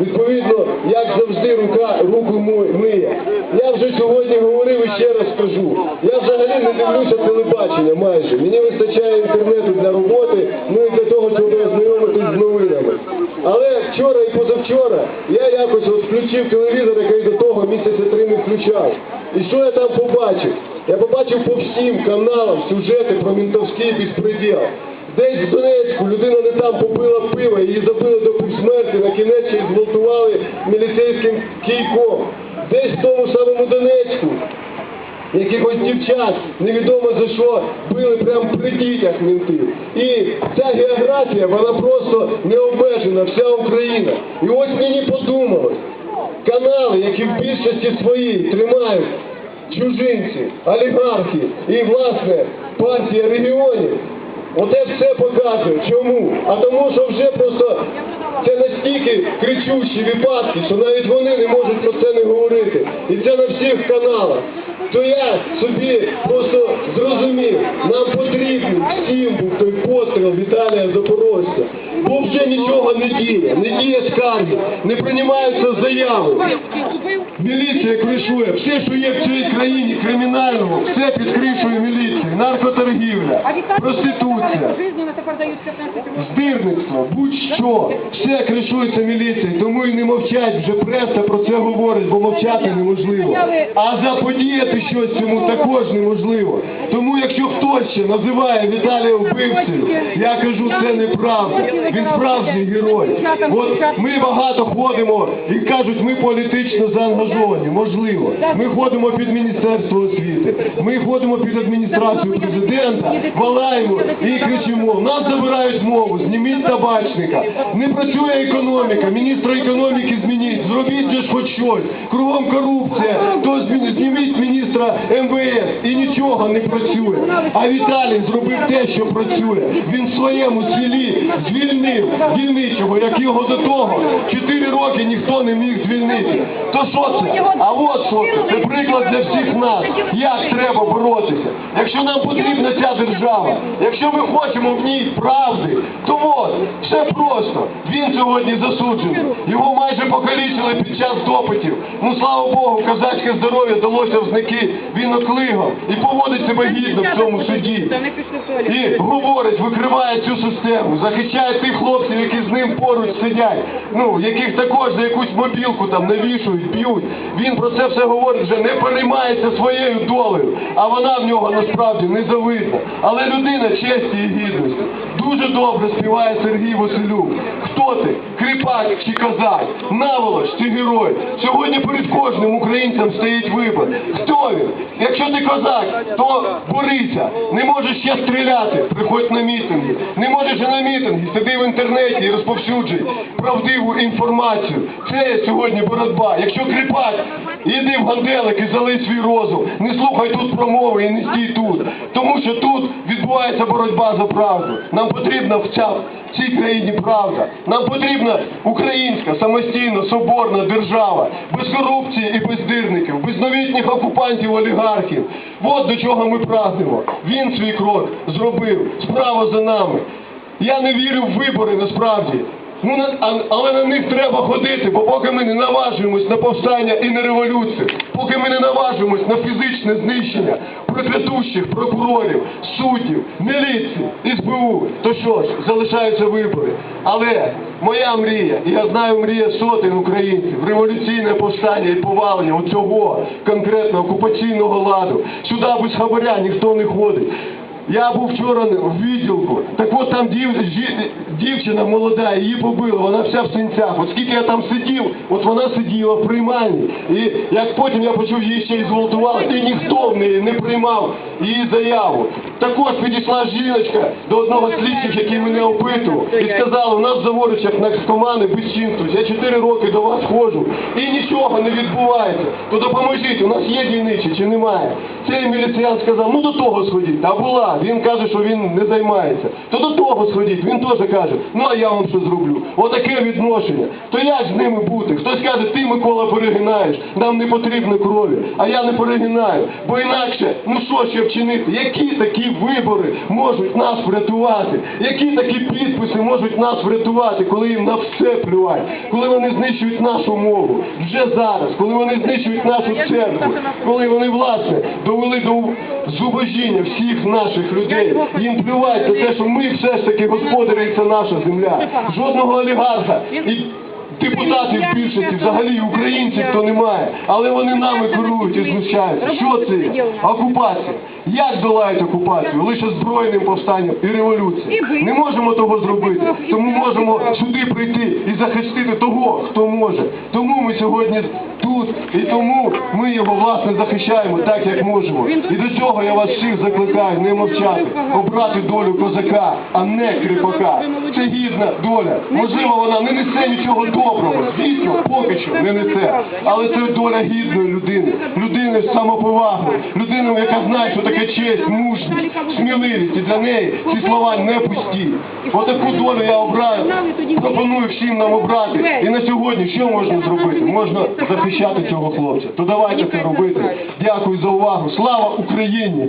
Відповідно, як завжди, рука руку миє. Я вже сьогодні говорив і ще раз скажу. Я взагалі не дивлюся телебачення майже. Мені вистачає інтернету для роботи, ну і для того, щоб ознайомитись з новинами. Але вчора і позавчора я якось от включив телевізор, який до того місяця три не включав. І що я там побачив? Я побачив по всім каналам сюжети про ментовський безпреділ. Десь в Донецьку людина не там попила пива, її забили до півсмерті, на кінець й зґвалтували міліцейським кійком. Десь в тому самому Донецьку якихось дівчат, невідомо за що, били прямо при дітях ментів. І ця географія, вона просто не обмежена, вся Україна. І ось мені подумалось, канали, які в більшості своїй тримають чужинці, олігархи і, власне, партія регіонів, Оце все показує. Чому? А тому, що вже просто це настільки кричущі випадки, що навіть вони не можуть про це не говорити. І це на всіх каналах. То я собі просто зрозумів, нам потрібен всім був той постріл Віталія Запорожця. Бо вже нічого не діє, не діє скарги, не приймаються заяви. Міліція кришує, все, що є в цій країні кримінальному, все під кришою міліції, наркоторгівля, проституція. жизненно это продают 15 Здирництво, будь-що, все кришується міліцією, тому і не мовчать вже преса про це говорить, бо мовчати неможливо. А заподіяти щось цьому також неможливо. Тому якщо хтось ще називає Віталія вбивцею, я кажу, це неправда. Він справжній герой. От ми багато ходимо і кажуть, ми політично заангажовані. Можливо. Ми ходимо під Міністерство освіти, ми ходимо під адміністрацію президента, валаємо і кричимо. Нас забирають мову, зніміть табачника. Не працює економіка, міністра економіки змініть, зробіть же ж хоч щось. Кругом корупція, то зніміть міністра МВС і нічого не працює. А Віталій зробив те, що працює. Він в своєму селі звільнив дільничого, як його до того. Чотири роки ніхто не міг звільнити. То що це? А от що це? Це приклад для всіх нас. Як треба боротися? Якщо нам потрібна ця держава, якщо ми хочемо в ній правди, то от, все просто. Він сьогодні засуджений. Його майже покалічили під час допитів. Ну слава Богу, козацьке здоров'я далося в знаки. Він і поводить себе гідно в цьому суді. І говорить, викриває цю систему, захищає тих хлопців, які з ним поруч сидять, ну, яких також за якусь мобілку там навішують, б'ють. Він про це все говорить, вже не переймається своєю долею, а вона в нього насправді незавидна. Але людина честі і гідності. Дуже добре співає Сергій Василюк. Хто ти? Кріпак чи козак? Наволоч чи герой? Сьогодні перед кожним українцем стоїть вибір. Хто він? Якщо ти козак, то борися. Не можеш ще стріляти, приходь на мітинги. Не можеш і на мітинги, сиди в інтернеті і розповсюджуй правдиву інформацію. Це сьогодні боротьба. Якщо кріпак, іди в ганделик і залий свій розум. Не слухай тут промови і не стій тут. Тому що тут відбувається боротьба за правду. Нам потрібна в цій країні правда. Нам потрібна українська самостійна соборна держава, без корупції і без дирників, без новітніх окупантів олігархів. От до чого ми прагнемо. Він свій крок зробив. Справа за нами. Я не вірю в вибори насправді. Ну, але на них треба ходити, бо поки ми не наважуємось на повстання і на революцію, поки ми не наважимось на фізичне знищення проклятущих прокурорів, суддів, міліції, СБУ, то що ж, залишаються вибори. Але моя мрія, і я знаю мрія сотень українців, революційне повстання і повалення оцього конкретно окупаційного ладу. Сюди без хабаря ніхто не ходить. Я був вчора в відділку. Так от там дів, дівчина молода, її побили, вона вся в синцях. От скільки я там сидів, от вона сиділа в приймальні. І як потім я почув її ще й зґвалтували, і ніхто в неї не приймав її заяву. Також підійшла жіночка до одного з слідчих, який мене опитував, і сказала, у нас в Заворичах на команди безчинствують. Я чотири роки до вас ходжу, і нічого не відбувається. То допоможіть, у нас є дільничі чи немає. Цей міліціян сказав, ну до того сходіть. А була. Він каже, що він не займається. То до того сходіть. Він теж каже, ну а я вам що зроблю. Отаке відношення. То як з ними бути? Хтось каже, ти Микола перегинаєш, нам не потрібно крові. А я не перегинаю. Бо інакше, ну що ще вчинити? Які такі такі вибори можуть нас врятувати? Які такі підписи можуть нас врятувати, коли їм на все плювать, коли вони знищують нашу мову вже зараз, коли вони знищують нашу церкву, коли вони власне довели до зубожіння всіх наших людей. Їм плювать за те, що ми все ж таки господарі, і це наша земля. Жодного олігарха і депутатів більшості, взагалі українців то немає, але вони нами керують і знущаються. Що це? є? Окупація. Як долають окупацію? Лише збройним повстанням і революцією. Не можемо того зробити, тому можемо сюди прийти і захистити того, хто може. Тому ми сьогодні тут, і тому ми його власне захищаємо так, як можемо. І до цього я вас всіх закликаю не мовчати, обрати долю козака, а не кріпака. Це гідна доля. Можливо, вона не несе нічого доброго. Що не несе. Але це доля гідної людини, людини з самоповагою, людини, яка знає, що таке честь, мужність, сміливість. І для неї ці слова не пусті. Отаку долю я обраю. Пропоную всім нам обрати. І на сьогодні що можна зробити? Можна захищати цього хлопця. То давайте це робити. Дякую за увагу. Слава Україні!